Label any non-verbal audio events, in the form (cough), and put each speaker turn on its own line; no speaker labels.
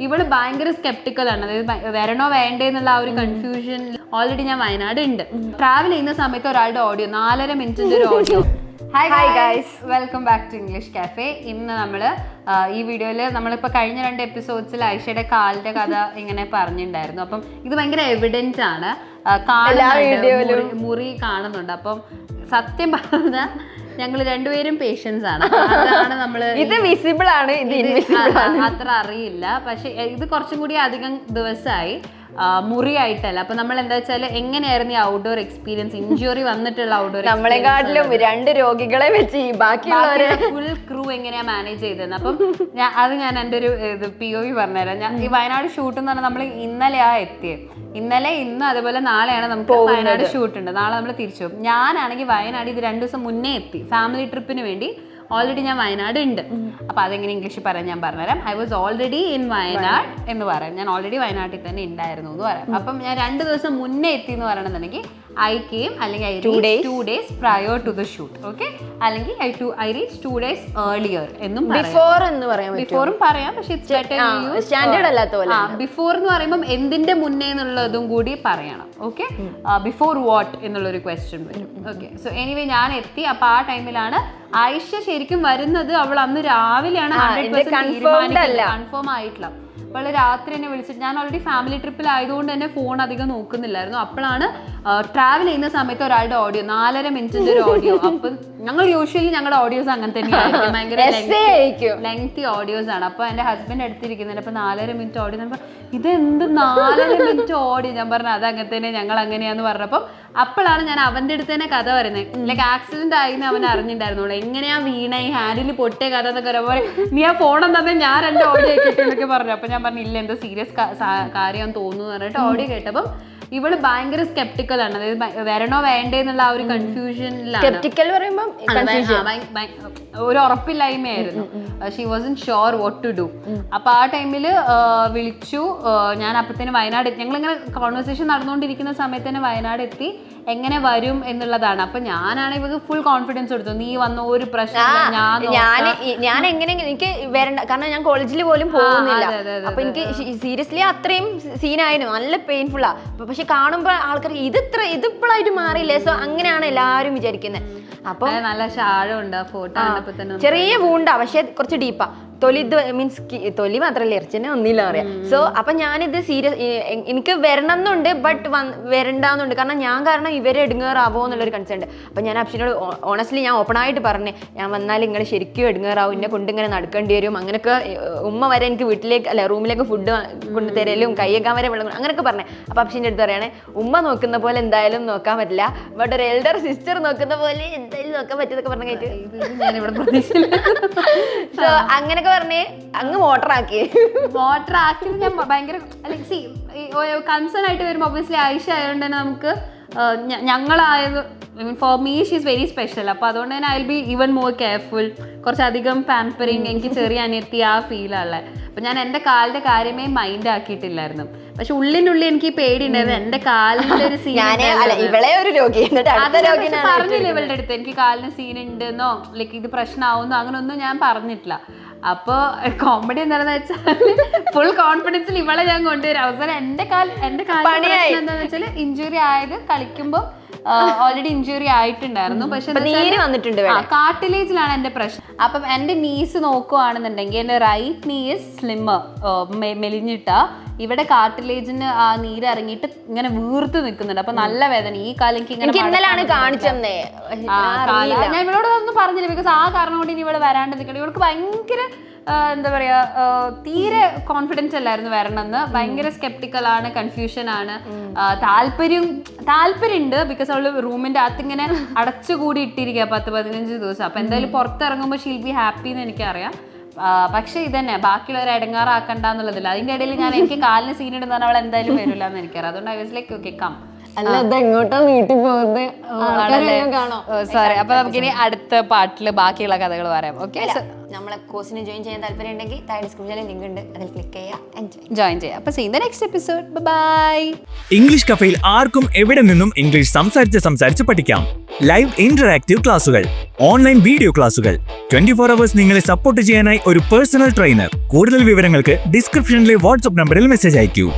ഇവൾ ഭയങ്കര സ്കെപ്റ്റിക്കൽ ആണ്. അതായത് വരണോ വേണ്ടേ എന്നുള്ള ആ ഒരു കൺഫ്യൂഷൻ ഓൾറെഡി ഞാൻ വയനാട് ഉണ്ട് ട്രാവൽ ചെയ്യുന്ന സമയത്ത് ഒരാളുടെ ഓഡിയോ നാലര മിനിറ്റിന്റെ ഒരു audio hi hi guys welcome back to English cafe ഇന്ന് നമ്മൾ ഈ വീഡിയോയിൽ നമ്മളിപ്പോൾ കഴിഞ്ഞ രണ്ട് എപ്പിസോഡ്സിൽ ഐഷയുടെ കാലിന്റെ കഥ ഇങ്ങനെ പറഞ്ഞിട്ടുണ്ടായിരുന്നു അപ്പം ഇത് ഭയങ്കര എവിഡന്റ് ആണ്. കാണുന്നുണ്ട്. മുറി കാണുന്നുണ്ട്. അപ്പം സത്യം പറഞ്ഞാൽ ഞങ്ങൾ രണ്ടുപേരും പേഷ്യൻസ് ആണ്. (laughs) അതാണ് നമ്മൾ
ഇത് വിസിബിൾ ആണ് ഇത്
അത്ര അറിയില്ല. പക്ഷെ ഇത് കുറച്ചും കൂടി അധികം ദിവസമായി. മുറിയായിട്ടല്ല. അപ്പൊ നമ്മൾ എന്താ വെച്ചാൽ എങ്ങനെയായിരുന്നു ഈ ഔട്ട്ഡോർ എക്സ്പീരിയൻസ് ഇഞ്ചുറി വന്നിട്ടുള്ള ഔട്ട്ഡോർ
നമ്മളെക്കാട്ടിലും രണ്ട് രോഗികളെ വെച്ച് ഈ ബാക്കിയുള്ളവരെ
ഫുൾ ക്രൂ എങ്ങനെയാ മാനേജ് ചെയ്തതെന്ന് അപ്പം ഞാൻ അത് ഞാൻ എന്റെ ഒരു ഇത് പി ഒ വി പറഞ്ഞുതരാം. ഞാൻ ഈ വയനാട് ഷൂട്ട് എന്ന് പറഞ്ഞാൽ നമ്മൾ ഇന്നലെയാ എത്തിയത് ഇന്നലെ ഇന്ന് അതുപോലെ നാളെയാണ് നമുക്ക് വയനാട് ഷൂട്ട് ഉണ്ട്. നാളെ നമ്മൾ തിരിച്ചു പോകും. ഞാനാണെങ്കിൽ വയനാട് ഇത് രണ്ട് ദിവസം മുന്നേ എത്തി. ഫാമിലി ട്രിപ്പിന് വേണ്ടി ഓൾറെഡി ഞാൻ വയനാട് ഉണ്ട് അപ്പൊ അതെങ്ങനെ ഇംഗ്ലീഷിൽ പറയാൻ ഞാൻ പറഞ്ഞുതരാം. I was already in Wayanad എന്ന് പറയാം. ഞാൻ ഓൾറെഡി വയനാട്ടിൽ തന്നെ ഉണ്ടായിരുന്നു എന്ന് പറയാം. അപ്പം ഞാൻ രണ്ട് ദിവസം മുന്നേ എത്തി എന്ന് പറയണമെന്നുണ്ടെങ്കിൽ ഐ കെയും അല്ലെങ്കിൽ I two days prior to the shoot okay അല്ലെങ്കിൽ I two I reach two days earlier എന്നും
ബിഫോർ എന്ന് പറയാം
ബിഫോറും പറയാം പക്ഷെ
സ്റ്റാൻഡേർഡ് അല്ലാത്ത പോലെ
ബിഫോർ എന്ന് പറയുമ്പോൾ എന്തിന്റെ മുന്നേ എന്നുള്ളതും കൂടി പറയണം. ഓക്കെ ബിഫോർ വാട്ട് എന്നുള്ളൊരു ക്വസ്റ്റ്യൻ വരും. ഓക്കെ സോ എനിവേ ഞാൻ എത്തി. അപ്പൊ ആ ടൈമിലാണ് ആയിഷ ശരിക്കും വരുന്നത്. അവൾ അന്ന് രാവിലെയാണ് കൺഫേം ആയിട്ടില്ല. അപ്പോൾ രാത്രി എന്നെ വിളിച്ചിട്ട് ഞാൻ ഓൾറെഡി ഫാമിലി ട്രിപ്പിലായതുകൊണ്ട് തന്നെ ഫോൺ അധികം നോക്കുന്നില്ലായിരുന്നു. അപ്പോഴാണ് ട്രാവൽ ചെയ്യുന്ന സമയത്ത് ഒരാളുടെ ഓഡിയോ നാലര മിനിറ്റിന്റെ ഒരു ഓഡിയോ അപ്പം ഞങ്ങൾ യൂഷ്വലി ഞങ്ങളുടെ ഓഡിയോസ് അങ്ങനെ തന്നെയായിരിക്കും. ഭയങ്കര (laughs) ലെങ്തി ഓഡിയോസ് ആണ്. അപ്പൊ എന്റെ ഹസ്ബൻഡ് അടുത്തിരിക്കുന്നുണ്ട് അപ്പോൾ നാലര മിനിറ്റ് ഓഡിയോ ഞാൻ ഇത് എന്ത് നാലര മിനിറ്റ് ഓഡിയോ ഞാൻ പറഞ്ഞു അത് അങ്ങനെ തന്നെ ഞങ്ങൾ അങ്ങനെയാന്ന് പറഞ്ഞപ്പോൾ അപ്പോഴാണ് ഞാൻ അവന്റെ അടുത്ത് തന്നെ കഥ പറയുന്നത്. ലൈക്ക് ആക്സിഡന്റ് ആയി എന്ന് അവൻ അറിഞ്ഞിട്ടുണ്ടായിരുന്നുള്ളൂ. എങ്ങനെയാ വീണ ഈ ഹാൻഡിൽ പൊട്ടിയ കഥ എന്നൊക്കെ പറയുമ്പോൾ നീ ആ ഫോൺ തന്നെ ഞാൻ രണ്ട് ഓഡിയോ കിട്ടിയെന്നൊക്കെ പറഞ്ഞു. അപ്പൊ ഞാൻ പറഞ്ഞു ഇല്ല എന്തോ സീരിയസ് കാര്യം തോന്നുന്നു പറഞ്ഞിട്ട് ഓഡിയോ കേട്ടപ്പം ഇവൾ ഭയങ്കര സ്കെപ്റ്റിക്കൽ ആണ്. അതായത് വരണോ വേണ്ടേ എന്നുള്ള ആ ഒരു കൺഫ്യൂഷനിലാണ് ഭയ- ഒരു ഉറപ്പില്ലായ്മയായിരുന്നു. She unsure what to do അപ്പൊ ആ ടൈമിൽ വിളിച്ചു. ഞാൻ അപ്പത്തേന് വയനാട് ഞങ്ങൾ ഇങ്ങനെ കോൺവെർസേഷൻ നടന്നുകൊണ്ടിരിക്കുന്ന സമയത്ത് തന്നെ വയനാട് എത്തി എങ്ങനെ വരും എന്നുള്ളതാണ്. അപ്പൊ ഞാനാണ് ഇവർക്ക് ഫുൾ കോൺഫിഡൻസ് കൊടുത്തു. നീ വന്ന ഒരു പ്രശ്നം ഞാൻ
ഞാൻ ഞാൻ എങ്ങനെ എനിക്ക് വരണ്ട. കാരണം ഞാൻ കോളേജിൽ പോലും പോകുന്നില്ല. അപ്പൊ എനിക്ക് സീരിയസ്ലി അത്രയും സീനായിരുന്നു നല്ല പെയിൻഫുള്ളാ പക്ഷെ കാണുമ്പോൾ ആൾക്കാർ ഇത് ഇത്ര ഇതിപ്പോഴായിട്ട് മാറിയില്ലേ? സോ അങ്ങനെയാണ് എല്ലാവരും വിചാരിക്കുന്നത് അപ്പൊ.
നല്ല ഷാഴുണ്ട് ഫോട്ടോ
ചെറിയ വൂണ്ടാ പക്ഷെ കുറച്ച് ഡീപ്പാ തൊലി മീൻസ് തൊലി മാത്രല്ല ഇറച്ചിനെ ഒന്നില്ല പറയാം സോ അപ്പൊ ഞാനിത് സീരിയസ് എനിക്ക് വരണം എന്നുണ്ട് ബട്ട് വരണ്ടെന്നുണ്ട്. കാരണം ഞാൻ കാരണം ഇവരെ എടുങ്ങേറാവോ എന്നുള്ളൊരു കൺസേൺ ഉണ്ട്. അപ്പൊ ഞാൻ അപ്ഷിനോട് ഓണസ്റ്റ്ലി ഞാൻ ഓപ്പൺ ആയിട്ട് പറഞ്ഞു ഞാൻ വന്നാൽ നിങ്ങൾ ശരിക്കും എടുങ്ങേറാവും എന്നെ കൊണ്ട് ഇങ്ങനെ നടക്കേണ്ടി വരും. അങ്ങനെയൊക്കെ ഉമ്മ വരെ എനിക്ക് വീട്ടിലേക്ക് അല്ല റൂമിലേക്ക് ഫുഡ് കൊണ്ടുതരലും കൈയേക്കാൻ വരെ വെള്ളം അങ്ങനൊക്കെ അങ്ങനെയൊക്കെ പറഞ്ഞേ. അപ്പൊ അപ്ഷിന്റെ അടുത്ത് പറയണേ ഉമ്മ നോക്കുന്ന പോലെ എന്തായാലും നോക്കാൻ പറ്റില്ല. ബട്ട് ഒരു എൽഡർ സിസ്റ്റർ നോക്കുന്ന പോലെ എന്തായാലും നോക്കാൻ പറ്റുന്നൊക്കെ പറഞ്ഞു
കഴിഞ്ഞിട്ട്
സോ (laughs) അങ്ങനെയൊക്കെ പറഞ്ഞ് അങ്ങ്
മോട്ടറാക്കി ആക്കിയത് ഞാൻ ഭയങ്കര സി കൺസേൺ ആയിട്ട് വരുമ്പോൾ ഒബ്വിയസ്ലി ആയിഷ ആയതുകൊണ്ട് തന്നെ നമുക്ക് ഞങ്ങളായത് I mean for me she's very special അപ്പോൾ അതുകൊണ്ട് തന്നെ I be even more careful കുറച്ചധികം പാമ്പറിങ് എനിക്ക് ചെറിയ അനിയത്തി ആ ഫീലാണുള്ളത് അപ്പം ഞാൻ എന്റെ കാലിന്റെ കാര്യമേ മൈൻഡ് ആക്കിയിട്ടില്ലായിരുന്നു. പക്ഷെ ഉള്ളിനുള്ളിൽ എനിക്ക് പേടി ഉണ്ടായിരുന്നു. എന്റെ കാലിന്റെ ഒരു സീൻ
ഇവളെ ഒരു രോഗി.
പറഞ്ഞില്ല ഇവളുടെ അടുത്ത്. എനിക്ക് കാലിന് സീൻ ഉണ്ടെന്നോ ലൈക്ക് ഇത് പ്രശ്നമാവുന്നോ അങ്ങനൊന്നും ഞാൻ പറഞ്ഞിട്ടില്ല. അപ്പൊ കോമഡി എന്താണെന്ന് വെച്ചാൽ ഫുൾ കോൺഫിഡൻസിൽ ഇവളെ ഞാൻ കൊണ്ടുവരും. അവസാനം എന്റെ കാൽ എന്റെ പ്രശ്നം എന്താണെന്ന് വെച്ചാൽ ഇഞ്ചുറി ആയത് കളിക്കുമ്പോൾ ഓൾറെഡി ഇഞ്ചുറി ആയിട്ടുണ്ടായിരുന്നു. പക്ഷെ
വന്നിട്ടുണ്ട്
കാർട്ടിലേജിലാണ് എന്റെ പ്രശ്നം. അപ്പം എന്റെ നീസ് നോക്കുവാണെന്നുണ്ടെങ്കിൽ എന്റെ റൈറ്റ് നീസ് സ്ലിമ്മർ മെലിഞ്ഞിട്ട. ഇവിടെ കാർട്ടിലേജിന് ആ നീര് ഇറങ്ങിയിട്ട് ഇങ്ങനെ വീർത്ത് നിൽക്കുന്നുണ്ട് അപ്പൊ നല്ല വേദന. ഈ കാലം
ഇന്നലാണ് കാണിച്ചെന്നേ.
ഞാൻ ഇവളോട് ഒന്നും പറഞ്ഞില്ല. ബിക്കോസ് ആ കാരണം കൊണ്ട് ഇനി ഇവിടെ വരാണ്ട് നിൽക്കണം ഇവൾക്ക് ഭയങ്കര എന്താ പറയാ ആ, തീരെ കോൺഫിഡൻസ് അല്ലായിരുന്നു വരണമെന്ന്. ഭയങ്കര സ്കെപ്റ്റിക്കൽ ആണ് കൺഫ്യൂഷൻ ആണ്. ആ, താല്പര്യം താല്പര്യമുണ്ട് ബിക്കോസ് അവൾ റൂമിന്റെ അകത്ത് ഇങ്ങനെ അടച്ചുകൂടി ഇട്ടിരിക്കുക പത്ത് പതിനഞ്ച് ദിവസം. അപ്പൊ എന്തായാലും പുറത്തിറങ്ങുമ്പോൾ ഷീൽ ബി ഹാപ്പി എന്ന് എനിക്കറിയാം. പക്ഷെ പക്ഷേ ഇതന്നെ ബാക്കിയുള്ളവരെ ഇടങ്ങാറാക്കണ്ട എന്നുള്ളതില്ല. അതിന്റെ ഇടയിൽ ഞാൻ എനിക്ക് കാലിന് സീൻ ഇടുന്ന അവൾ എന്തായാലും വരില്ല എന്ന് എനിക്കറിയാം. അതുകൊണ്ട് I was like okay come
അല്ല ഇത് എങ്ങോട്ടാ നീട്ടി പോകുന്നത് കാണോ.
സോറി അപ്പൊ നമുക്കിനി അടുത്ത പാട്ടിൽ ബാക്കിയുള്ള കഥകൾ പറയാം. ഓക്കെ
നമ്മളെ കോഴ്സിന് ജോയിൻ ചെയ്യാൻ താല്പര്യം ഉണ്ടെങ്കിൽ താഴെ ഡിസ്ക്രിപ്ഷനിൽ ലിങ്ക് ഉണ്ട്. അതിൽ ക്ലിക്ക് ചെയ്യുക
ജോയിൻ ചെയ്യാം. അപ്പോൾ see the next episode bye
English കഫയിൽ ആർക്കും എവിടെ നിന്നും ഇംഗ്ലീഷ് സംസാരിച്ച് സംസാരിച്ച് പഠിക്കാം. ലൈവ് ഇന്ററാക്റ്റീവ് ക്ലാസുകൾ ഓൺലൈൻ വീഡിയോ ക്ലാസുകൾ ട്വന്റി ഫോർ അവേഴ്സ് നിങ്ങളെ സപ്പോർട്ട് ചെയ്യാനായി ഒരു പേഴ്സണൽ ട്രെയിനർ കൂടുതൽ വിവരങ്ങൾക്ക് ഡിസ്ക്രിപ്ഷനിലെ വാട്സ്ആപ്പ് നമ്പറിൽ മെസ്സേജ് അയക്കൂ.